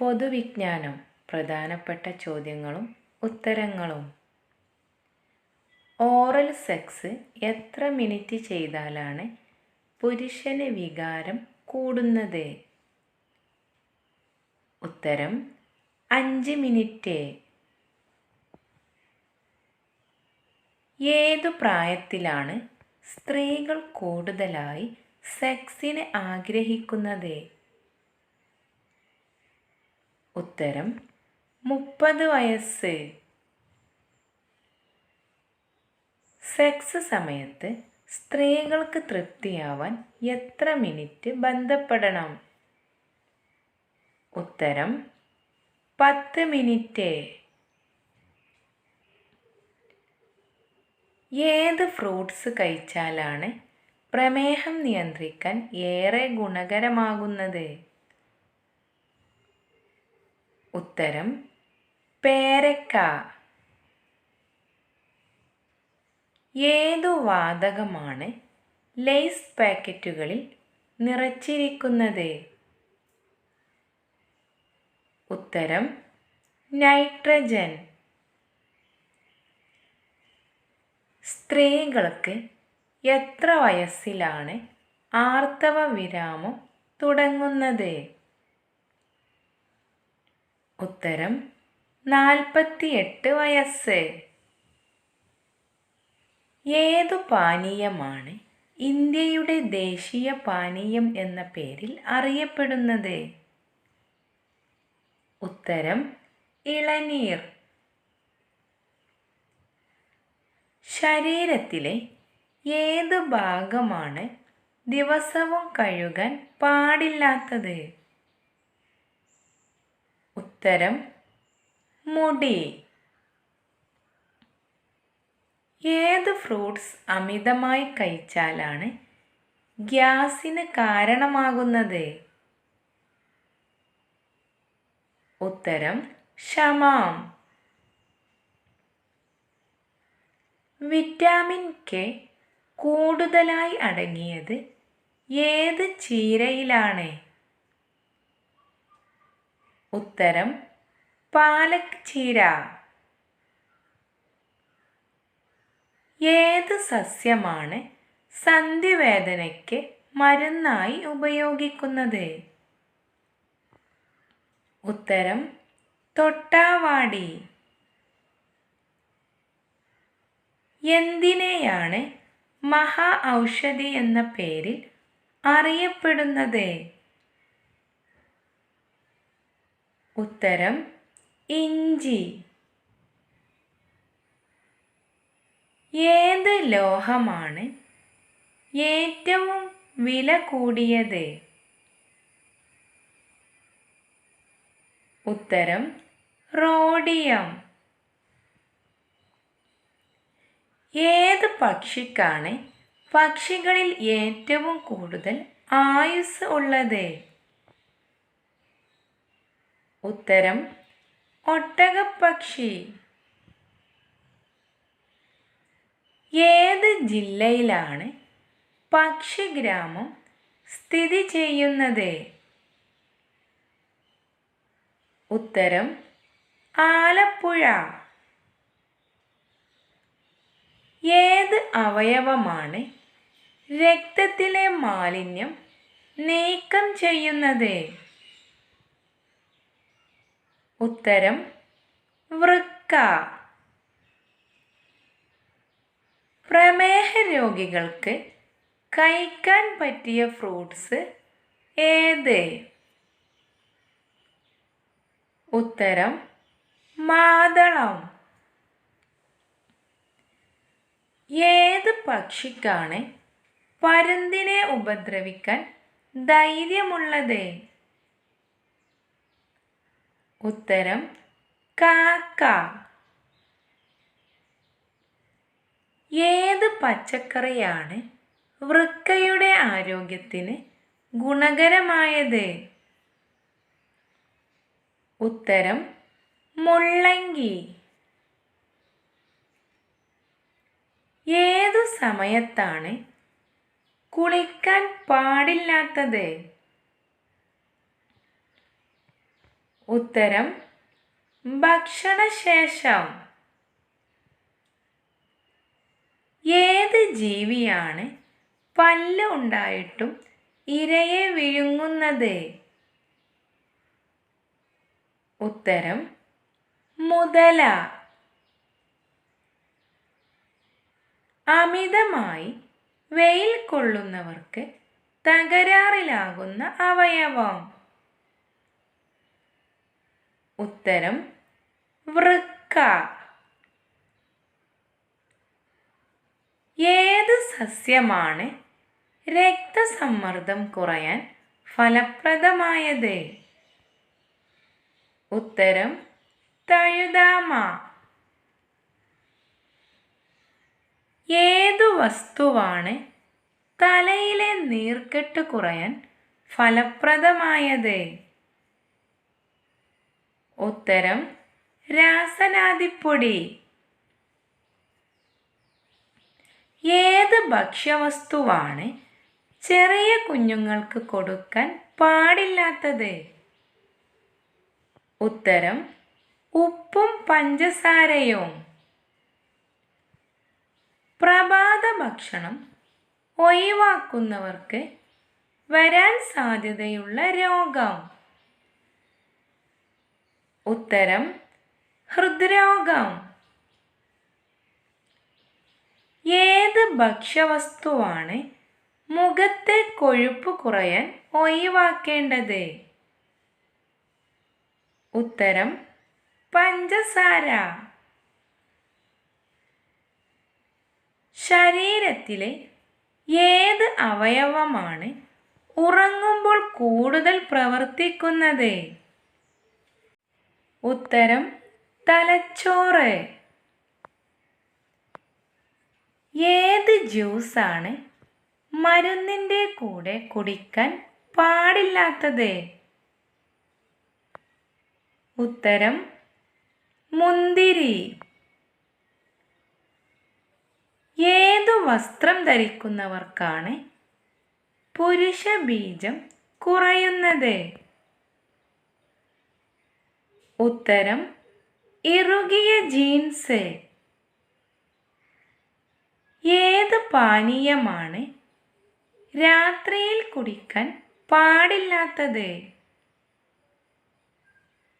പൊതുവിജ്ഞാനം പ്രധാനപ്പെട്ട ചോദ്യങ്ങളും ഉത്തരങ്ങളും. ഓറൽ സെക്സ് എത്ര മിനിറ്റ് ചെയ്താലാണ് പുരുഷന് വികാരം കൂടുന്നത്? ഉത്തരം അഞ്ച് മിനിറ്റ്. ഏതു പ്രായത്തിലാണ് സ്ത്രീകൾ കൂടുതലായി സെക്സിന് ആഗ്രഹിക്കുന്നത്? ഉത്തരം മുപ്പത് വയസ്സ്. സെക്സ് സമയത്ത് സ്ത്രീകൾക്ക് തൃപ്തിയാവാൻ എത്ര മിനിറ്റ് ബന്ധപ്പെടണം? ഉത്തരം പത്ത് മിനിറ്റ്. ഏത് ഫ്രൂട്ട്സ് കഴിച്ചാലാണ് പ്രമേഹം നിയന്ത്രിക്കാൻ ഏറെ ഗുണകരമാകുന്നത്? ഉത്തരം പേരക്ക. ഏതു വാതകമാണ് ലേസ് പാക്കറ്റുകളിൽ നിറച്ചിരിക്കുന്നത്? ഉത്തരം നൈട്രജൻ. സ്ത്രീകൾക്ക് എത്ര വയസ്സിലാണ് ആർത്തവ വിരാമം തുടങ്ങുന്നത്? ഉത്തരം നാൽപ്പത്തിയെട്ട് വയസ്സ്. ഏതു പാനീയമാണ് ഇന്ത്യയുടെ ദേശീയ പാനീയം എന്ന പേരിൽ അറിയപ്പെടുന്നത്? ഉത്തരം ഇളനീർ. ശരീരത്തിലെ ഏത് ഭാഗമാണ് ദിവസവും കഴുകാൻ പാടില്ലാത്തത്? ഉത്തരം മുടി. ഏത് ഫ്രൂട്ട്സ് അമിതമായി കഴിച്ചാലാണ് ഗ്യാസിന് കാരണമാകുന്നത്? ഉത്തരം ക്ഷമാം വിറ്റാമിൻ കെ കൂടുതലായി അടങ്ങിയത് ഏത് ചീരയിലാണ്? ഉത്തരം പാലക് ചീര. ഏത് സസ്യമാണ് സന്ധിവേദനയ്ക്ക് മരുന്നായി ഉപയോഗിക്കുന്നത്? ഉത്തരം തൊട്ടാവാടി. എന്തിനെയാണ് മഹാ ഔഷധി എന്ന പേരിൽ അറിയപ്പെടുന്നത്? ഉത്തരം ഇഞ്ചി. ഏത് ലോഹമാണ് ഏറ്റവും വില കൂടിയത്? ഉത്തരം റോഡിയം. ഏത് പക്ഷിക്കാണ് പക്ഷികളിൽ ഏറ്റവും കൂടുതൽ ആയുസ് ഉള്ളത്? ഉത്തരം ഒട്ടകപ്പക്ഷി. ഏത് ജില്ലയിലാണ് പക്ഷിഗ്രാമം സ്ഥിതി ചെയ്യുന്നത്? ഉത്തരം ആലപ്പുഴ. ഏത് അവയവമാണ് രക്തത്തിലെ മാലിന്യം നീക്കം ചെയ്യുന്നത്? ഉത്തരം വൃക്ക. പ്രമേഹ രോഗികൾക്ക് കഴിക്കാൻ പറ്റിയ ഫ്രൂട്ട്സ് ഏത്? ഉത്തരം മാതളം. ഏത് പക്ഷിക്കാണ് പരുന്തിനെ ഉപദ്രവിക്കാൻ ധൈര്യമുള്ളത്? ഉത്തരം കാക്ക. ഏത് പച്ചക്കറിയാണ് വൃക്കയുടെ ആരോഗ്യത്തിന് ഗുണകരമായത്? ഉത്തരം മുള്ളങ്കി. ഏതു സമയത്താണ് കുളിക്കാൻ പാടില്ലാത്തത്? ഉത്തരം ഭക്ഷണശേഷം. ഏത് ജീവിയാണ് പല്ല് ഉണ്ടായിട്ടും ഇരയെ വിഴുങ്ങുന്നത്? ഉത്തരം മുതല. അമിതമായി വെയിൽ കൊള്ളുന്നവർക്ക് തകരാറിലാകുന്ന അവയവം. ഉത്തരം വൃക്ക. ഏത് സസ്യമാണ് രക്തസമ്മർദ്ദം കുറയാൻ ഫലപ്രദമായത്? ഉത്തരം തഴുതാമ. ഏതു വസ്തുവാണ് തലയിലെ നീർക്കെട്ട് കുറയാൻ ഫലപ്രദമായത്? ഉത്തരം രാസനാദിപ്പൊടി. ഏത് ഭക്ഷ്യവസ്തുവാണ് ചെറിയ കുഞ്ഞുങ്ങൾക്ക് കൊടുക്കാൻ പാടില്ലാത്തത്? ഉത്തരം ഉപ്പും പഞ്ചസാരയും. പ്രഭാത ഭക്ഷണം ഒഴിവാക്കുന്നവർക്ക് വരാൻ സാധ്യതയുള്ള രോഗം. ഉത്തരം ഹൃദ്രോഗം. ഏത് ഭക്ഷ്യവസ്തുവാണ് മുഖത്തെ കൊഴുപ്പ് കുറയാൻ ഒഴിവാക്കേണ്ടത്? ഉത്തരം പഞ്ചസാര. ശരീരത്തിലെ ഏത് അവയവമാണ് ഉറങ്ങുമ്പോൾ കൂടുതൽ പ്രവർത്തിക്കുന്നത്? ഉത്തരം തലച്ചോറ്. ഏത് ജ്യൂസാണ് മരുന്നിന്റെ കൂടെ കുടിക്കാൻ പാടില്ലാത്തത്? ഉത്തരം മുന്തിരി. ഏതു വസ്ത്രം ധരിക്കുന്നവർക്കാണ് പുരുഷ ബീജം കുറയുന്നത്? ഉത്തരം ഇറുകിയ ജീൻസ്. ഏത് പാനീയമാണ് രാത്രിയിൽ കുടിക്കാൻ പാടില്ലാത്തത്?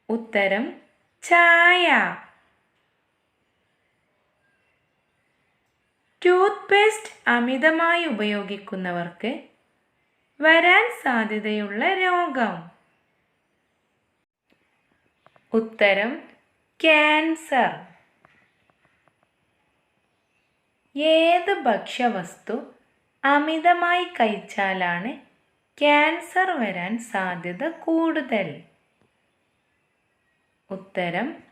ഉത്തരം ചായ. ടൂത്ത് പേസ്റ്റ് അമിതമായി ഉപയോഗിക്കുന്നവർക്ക് വരാൻ സാധ്യതയുള്ള രോഗം. ഉത്തരം ക്യാൻസർ. ഏത് ഭക്ഷ്യവസ്തു അമിതമായി കഴിച്ചാലാണ് ക്യാൻസർ വരാൻ സാധ്യത കൂടുതൽ? ഉത്തരം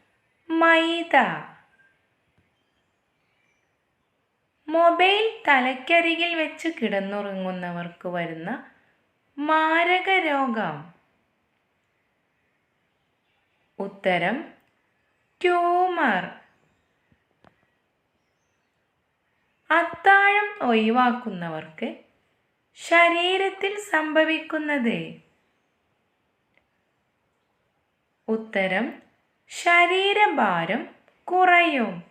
മൈദ. മൊബൈൽ തലയ്ക്കരികിൽ വെച്ച് കിടന്നുറങ്ങുന്നവർക്ക് വരുന്ന മാരക രോഗം. ഉത്തരം ട്യൂമർ. അത്താഴം ഒഴിവാക്കുന്നവർക്ക് ശരീരത്തിൽ സംഭവിക്കുന്നത്. ഉത്തരം ശരീരഭാരം കുറയും.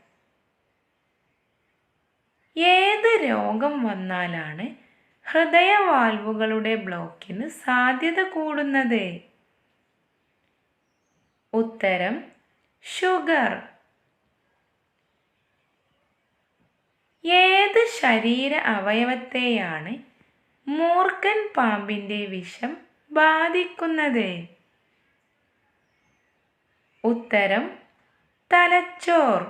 ഏത് രോഗം വന്നാലാണ് ഹൃദയവാൽവുകളുടെ ബ്ലോക്കിന് സാധ്യത കൂടുന്നത്? ഉത്തരം ഷുഗർ. ഏത് ശരീര അവയവത്തെയാണ് മൂർഖൻ പാമ്പിന്റെ വിഷം ബാധിക്കുന്നത്? ഉത്തരം തലച്ചോർ.